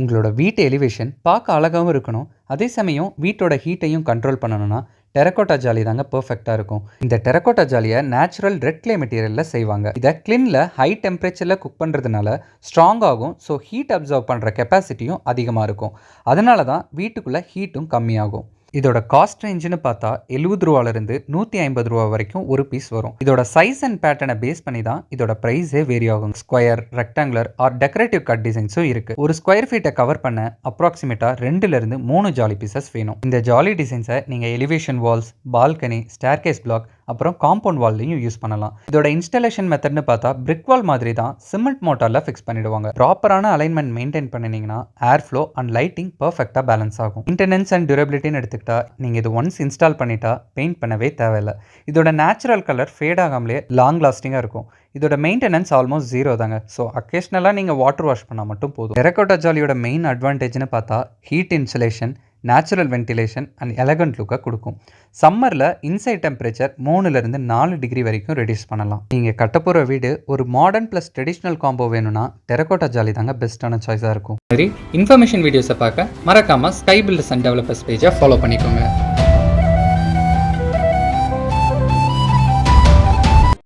உங்களோட வீட்டு எலிவேஷன் பார்க்க அழகாகவும் இருக்கணும். அதே சமயம் வீட்டோட ஹீட்டையும் கண்ட்ரோல் பண்ணணும்னா டெரக்கோட்டா ஜாலி தாங்க பர்ஃபெக்டாக இருக்கும். இந்த டெரக்கோட்டா ஜாலியை நேச்சுரல் ரெட் கிளே மெட்டீரியலில் செய்வாங்க. இதை கிளினில் ஹை டெம்பரேச்சரில் குக் பண்ணுறதுனால ஸ்ட்ராங்காகும் ஸோ ஹீட் அப்சர்வ் பண்ணுற கெப்பாசிட்டியும் அதிகமாக இருக்கும். அதனால தான் வீட்டுக்குள்ளே ஹீட்டும் கம்மியாகும். இதோட காஸ்ட் ரேஞ்சுன்னு பார்த்தா எழுபது ரூபாலேருந்து நூற்றி ஐம்பது ரூபா வரைக்கும் ஒரு பீஸ் வரும். இதோட சைஸ் அண்ட் பேட்டர்னை பேஸ் பண்ணி தான் இதோட ப்ரைஸே வேரி ஆகும். Square rectangular or decorative cut டிசைன்ஸும் இருக்கு. ஒரு ஸ்கொயர் ஃபீட்டை கவர் பண்ண அப்ராக்சிமேட்டாக ரெண்டுலேருந்து மூணு ஜாலி பீசஸ் வேணும். இந்த ஜாலி டிசைன்ஸை நீங்கள் elevation walls balcony staircase block அப்புறம் காம்பவுண்ட் வால்லையும் யூஸ் பண்ணலாம். இதோட இன்ஸ்டாலேஷன் மெத்தட்னு பார்த்தா பிரிக் வால் மாதிரி தான் சிமெண்ட் மோட்டாரில் ஃபிக்ஸ் பண்ணிடுவாங்க. ப்ராப்பரான அலைன்மெண்ட் மெயின்டைன் பண்ணினீங்கன்னா ஏர் ஃப்ளோ அண்ட் லைட்டிங் பர்ஃபெக்டாக பேலன்ஸ் ஆகும். இன்டெனன்ஸ் அண்ட் டியூரபிலிட்டின்னு எடுத்துக்கிட்டா நீங்கள் இது ஒன்ஸ் இன்ஸ்டால் பண்ணிட்டா பெயிண்ட் பண்ணவே தேவையில்லை. இதோட நேச்சுரல் கலர் ஃபேட் ஆகாமலே லாங் லாஸ்டிங்காக இருக்கும். இதோட மெயின்டெனன்ஸ் ஆல்மோஸ்ட் ஜீரோ தாங்க. ஸோ அக்கேஷ்னலாக நீங்கள் வாட்டர் வாஷ் பண்ணால் மட்டும் போதும். டெரக்கோட்டா ஜாலியோட மெயின் அட்வான்டேஜ்னு பார்த்தா heat insulation natural ventilation and elegant லுக்கை கொடுக்கும். சம்மரில் இன்சைட் டெம்பரேச்சர் மூணுலேருந்து நாலு டிகிரி வரைக்கும் ரெடியூஸ் பண்ணலாம். நீங்கள் கட்டப்போகிற வீடு ஒரு மாடர்ன் ப்ளஸ் ட்ரெடிஷ்னல் காம்போ வேணும்னா டெரக்கோட்டா ஜாலி தாங்க பெஸ்ட்டான சாய்ஸாக இருக்கும். சரி இன்ஃபர்மேஷன் வீடியோஸை பார்க்க மறக்காமல் ஸ்கை பில்டர்ஸ் அண்ட் டெவலப்பர்ஸ் பேஜை ஃபாலோ பண்ணிக்கோங்க.